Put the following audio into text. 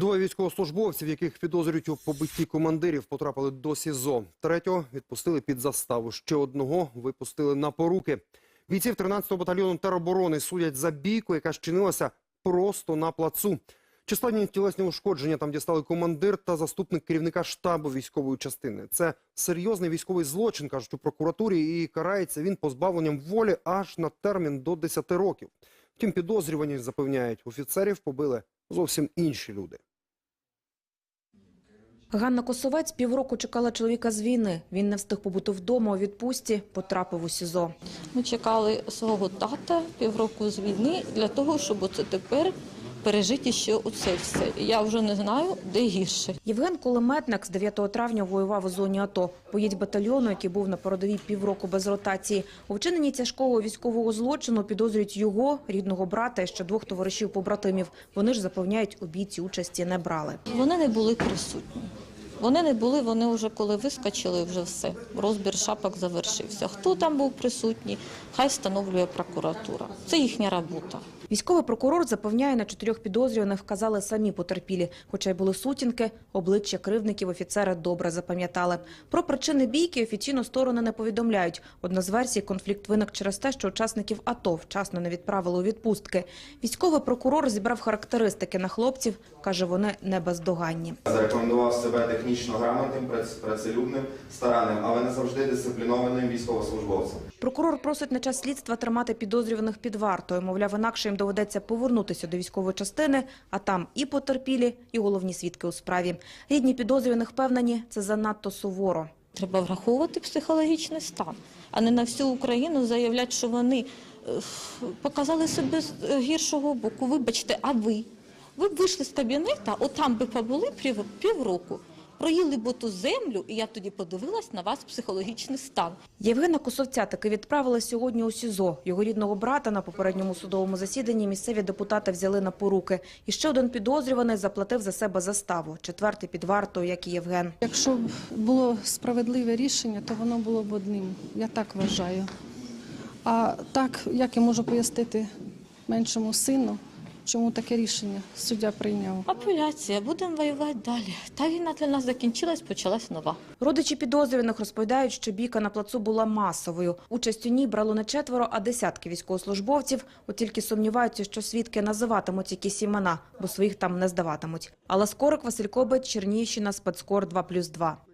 Двоє військовослужбовців, яких підозрюють у побитті командирів, потрапили до СІЗО. Третього відпустили під заставу. Ще одного випустили на поруки. Бійців 13-го батальйону тероборони судять за бійку, яка щинилася просто на плацу. Численні тілесні ушкодження там дістали командир та заступник керівника штабу військової частини. Це серйозний військовий злочин, кажуть у прокуратурі, і карається він позбавленням волі аж на термін до 10 років. Втім, підозрювані запевняють, офіцерів побили зовсім інші люди. Ганна Косовець півроку чекала чоловіка з війни. Він не встиг побути вдома у відпустці, потрапив у СІЗО. Ми чекали свого тата півроку з війни для того, щоб оце тепер пережити ще оце все. Я вже не знаю, де гірше. Євген Кулеметник з 9 травня воював у зоні АТО. Поїдь батальйону, який був на передовій півроку без ротації. У вчиненні тяжкого військового злочину підозрюють його, рідного брата і ще двох товаришів-побратимів. Вони ж запевняють, у бійці участі не брали. Вони не були присутні. Вони не були, вони вже коли вискочили, вже все. Розбір шапок завершився. Хто там був присутній, хай встановлює прокуратура. Це їхня робота. Військовий прокурор запевняє, на чотирьох підозрюваних вказали самі потерпілі. Хоча й були сутінки, обличчя кривдників офіцери добре запам'ятали. Про причини бійки офіційно сторони не повідомляють. Одна з версій – конфлікт виник через те, що учасників АТО вчасно не відправили у відпустки. Військовий прокурор зібрав характеристики на хлопців. Каже, вони не бездоганні. Зарекомендував себе технічно грамотним, працелюбним, старанним, але не завжди дисциплінованим військовослужбовцем. Прокурор просить на час слідства тримати підозрюваних під вартою. Мовляв, інакше їм доведеться повернутися до військової частини, а там і потерпілі, і головні свідки у справі. Рідні підозрюваних впевнені, це занадто суворо. Треба враховувати психологічний стан, а не на всю Україну заявляти, що вони е, показали себе з е, гіршого боку. Вибачте, а ви? Ви б вийшли з кабінету, отам би побули пів- півроку, проїли б ту землю, і я б тоді подивилась на вас психологічний стан. Євгена Косовця таки відправили сьогодні у СІЗО. Його рідного брата на попередньому судовому засіданні місцеві депутати взяли на поруки. І ще один підозрюваний заплатив за себе заставу. Четвертий під вартою, як і Євген. Якщо б було справедливе рішення, то воно було б одним. Я так вважаю. А так, як я можу пояснити меншому сину, чому таке рішення суддя прийняв? Апеляція, будемо воювати далі. Та війна для нас закінчилась, почалась нова. Родичі підозрюваних розповідають, що бійка на плацу була масовою. Участь у ній брало не четверо, а десятки військовослужбовців. От тільки сумніваються, що свідки називатимуть якісь імена, бо своїх там не здаватимуть. Алла Скорик, Василь Кобець, Чернігівщина, Спецкор 2+,2.